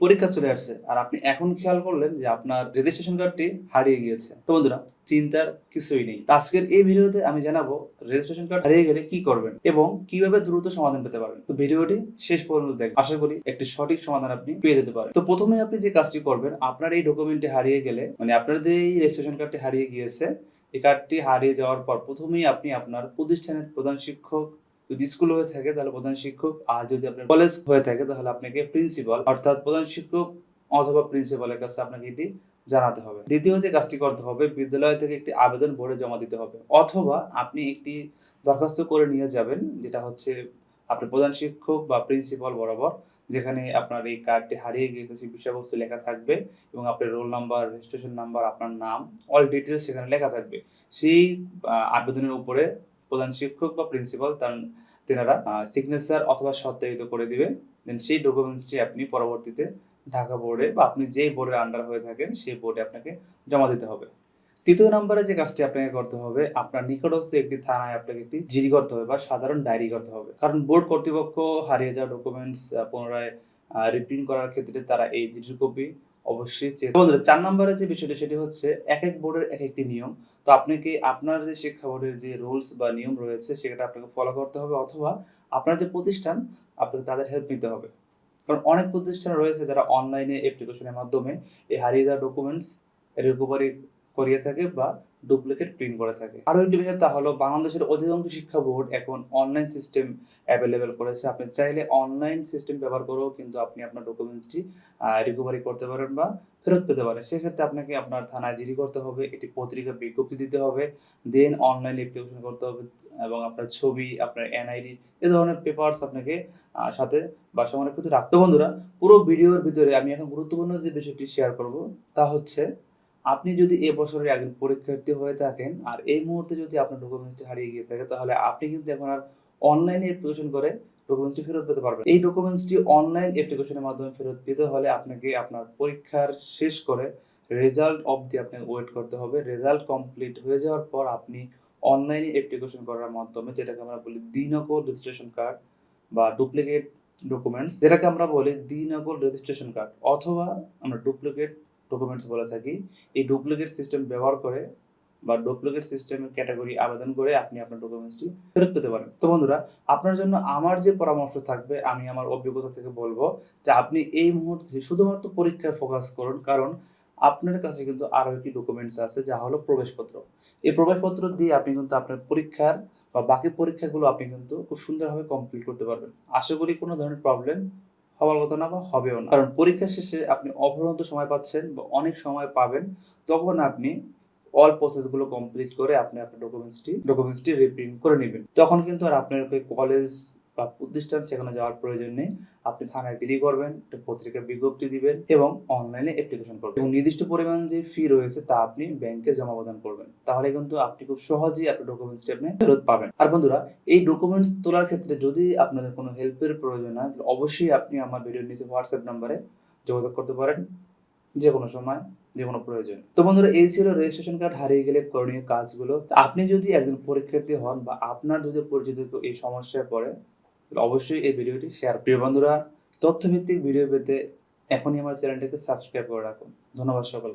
পরীক্ষা চলে আসছে। আর আপনি এখন খেয়াল করলেন যে আপনার রেজিস্ট্রেশন কার্ডটি হারিয়ে গিয়েছে। তো বন্ধুরা, চিন্তার কিছুই নেই। আজকের এই ভিডিওতে আমি জানাব রেজিস্ট্রেশন কার্ড হারিয়ে গেলে কি করবেন এবং কীভাবে দ্রুত সমাধান পেতে পারেন তো ভিডিওটি শেষ পর্যন্ত দেখবেন আশা করি একটি সঠিক সমাধান আপনি পেয়ে যেতে পারেন। তো প্রথমে আপনি যে কাজটি করবেন, আপনার এই ডকুমেন্টটি হারিয়ে গেলে মানে আপনার যে এই রেজিস্ট্রেশন কার্ডটি হারিয়ে গিয়েছে, এই কার্ডটি হারিয়ে যাওয়ার পর প্রথমেই আপনি আপনার প্রতিষ্ঠানের প্রধান শিক্ষক যদি স্কুল হয়ে থাকে, তাহলে প্রধান শিক্ষক, আর যদি আপনার কলেজ হয়ে থাকে, তাহলে আপনাকে প্রিন্সিপাল অর্থাৎ প্রধান শিক্ষক অথবা প্রিন্সিপালের কাছে আপনাকে এটি জানাতে হবে। দ্বিতীয় যে কাজটি করতে হবে, বিদ্যালয় থেকে একটি আবেদন বোর্ডে জমা দিতে হবে, অথবা আপনি একটি দরখাস্ত করে নিয়ে যাবেন, যেটা হচ্ছে আপনার প্রধান শিক্ষক বা প্রিন্সিপাল বরাবর, যেখানে আপনার এই কার্ডটি হারিয়ে গিয়েছে, সেই বিষয়বস্তু লেখা থাকবে এবং আপনার রোল নাম্বার রেজিস্ট্রেশন নাম্বার আপনার নাম অল ডিটেলস সেখানে লেখা থাকবে। সেই আবেদনের উপরে প্রধান শিক্ষক বা প্রিন্সিপাল তার, তেনারা সিগনেচার অথবা সত্যায়িত করে দিবে। দেন সেই ডকুমেন্টসটি আপনি পরবর্তীতে ঢাকা বোর্ডে বা আপনি যেই বোর্ডের আন্ডার হয়ে থাকেন, সেই বোর্ডে আপনাকে জমা দিতে হবে। তৃতীয় নম্বরে যে কাজটি আপনাকে করতে হবে, আপনার নিকটস্থ একটি থানায় আপনাকে একটি জিডি করতে হবে বা সাধারণ ডায়েরি করতে হবে। কারণ বোর্ড কর্তৃপক্ষ হারিয়ে যাওয়া ডকুমেন্টস পুনরায় রিপ্রিন্ট করার ক্ষেত্রে তারা এই জিডির কপি অবশ্যই বন্ধুরা, চার নম্বরে যে বিষয়টা, সেটি হচ্ছে এক এক বোর্ডের এক একটি নিয়ম। তো আপনাকে আপনার যে শিক্ষা বোর্ডের যে রুলস বা নিয়ম রয়েছে, সেটা আপনাকে ফলো করতে হবে অথবা আপনার যে প্রতিষ্ঠান, আপনাকে তাদের হেল্প নিতে হবে। কারণ অনেক প্রতিষ্ঠান রয়েছে যারা অনলাইনে অ্যাপ্লিকেশনের মাধ্যমে এই হারিয়ে যাওয়া ডকুমেন্টস রিকভারি করিয়ে থাকে বা ডুপ্লিকেট প্রিন্ট করে থাকে। আরও একটি বিষয় তা হলো, বাংলাদেশের অধিকাংশ শিক্ষা বোর্ড এখন অনলাইন সিস্টেম অ্যাভেলেবেল করেছে। আপনি চাইলে অনলাইন সিস্টেম ব্যবহার করেও কিন্তু আপনি আপনার ডকুমেন্টটি রিকভারি করতে পারেন বা ফেরত পেতে পারেন। সেক্ষেত্রে আপনাকে আপনার থানায় জিডি করতে হবে একটি পত্রিকা বিজ্ঞপ্তি দিতে হবে দেন অনলাইন অ্যাপ্লিকেশন করতে হবে এবং আপনার ছবি, আপনার এনআইডি এ ধরনের পেপারস আপনাকে সাথে বা সংরক্ষিত রাখতে বন্ধুরা, পুরো ভিডিওর ভিতরে আমি এখন গুরুত্বপূর্ণ যে বিষয়টি শেয়ার করব, তা হচ্ছে আপনি যদি এ বছরের একজন পরীক্ষার্থী হয়ে থাকেন আর এই মুহূর্তে যদি আপনার ডকুমেন্টসটি হারিয়ে গিয়ে থাকে, তাহলে আপনি কিন্তু এখন আর অনলাইনে অ্যাপ্লিকেশন করে ডকুমেন্টসটি ফেরত পেতে পারবেন। এই ডকুমেন্টসটি অনলাইন অ্যাপ্লিকেশনের মাধ্যমে ফেরত পেতে হলে আপনাকে আপনার পরীক্ষার শেষ করে রেজাল্ট অবধি আপনাকে ওয়েট করতে হবে। রেজাল্ট কমপ্লিট হয়ে যাওয়ার পর আপনি অনলাইনে অ্যাপ্লিকেশন করার মাধ্যমে যেটাকে আমরা বলি দ্বিনকল রেজিস্ট্রেশন কার্ড বা ডুপ্লিকেট ডকুমেন্টস যেটাকে আমরা বলি দ্বিনকল রেজিস্ট্রেশন কার্ড অথবা আমরা ডুপ্লিকেট ডকুমেন্টস বলে থাকি, এই ডুপ্লিকেট সিস্টেম ব্যবহার করে বা ডুপ্লিকেট সিস্টেমের ক্যাটাগরি আবেদন করে আপনি আপনার ডকুমেন্টসটি ফেরত পেতে পারেন। তো বন্ধুরা, আপনার জন্য আমার যে পরামর্শ থাকবে, আমি আমার অভিজ্ঞতা থেকে বলব যে আপনি এই মুহূর্তে শুধুমাত্র পরীক্ষায় ফোকাস করুন, কারণ আপনার কাছে কিন্তু আরও একটি ডকুমেন্টস আছে, যা হলো প্রবেশপত্র। এই প্রবেশপত্র দিয়ে আপনি কিন্তু আপনার পরীক্ষার বা বাকি পরীক্ষাগুলো আপনি কিন্তু খুব সুন্দরভাবে কমপ্লিট করতে পারবেন। আশা করি কোনো ধরনের প্রবলেম হওয়ার কথা না বা হবেও না। কারণ পরীক্ষা শেষে আপনি অফুরন্ত সময় পাচ্ছেন বা অনেক সময় পাবেন তখন আপনি অল প্রসেসগুলো কমপ্লিট করে আপনি আপনার ডকুমেন্টসটি ডকুমেন্টসটি রিপ্রিন্ট করে নেবেন। তখন কিন্তু আর আপনার কলেজ বা প্রতিষ্ঠান সেখানে যাওয়ার প্রয়োজন নেই। আপনি থানায় জিডি করবেন, একটা পত্রিকা বিজ্ঞপ্তি দিবেন এবং অনলাইনে অ্যাপ্লিকেশন করবেন। এবং নির্দিষ্ট পরিমাণ যে ফি রয়েছে তা আপনি ব্যাংকে জমা প্রদান করবেন। তাহলে কিন্তু আপনি খুব সহজেই আপনার ডকুমেন্টস আপনি ফেরত পাবেন। আর বন্ধুরা, এই ডকুমেন্টস তোলার ক্ষেত্রে যদি আপনাদের কোনো হেল্পের প্রয়োজন হয় অবশ্যই আপনি আমার ভিডিওর নিচে হোয়াটসঅ্যাপ নাম্বারে যোগাযোগ করতে পারেন। যে কোনো সময় যে কোনো প্রয়োজন। তো বন্ধুরা, এই ছিল রেজিস্ট্রেশন কার্ড হারিয়ে গেলে করণীয় কাজগুলো। আপনি যদি একজন পরীক্ষার্থী হন বা আপনার যদি পরিচিত এই সমস্যায় পড়ে তাহলে অবশ্যই এই ভিডিওটি শেয়ার প্রিয় বন্ধুরা, তথ্যভিত্তিক ভিডিও পেতে এখনই আমার চ্যানেলটিকে সাবস্ক্রাইব করে রাখুন। ধন্যবাদ সকলকে।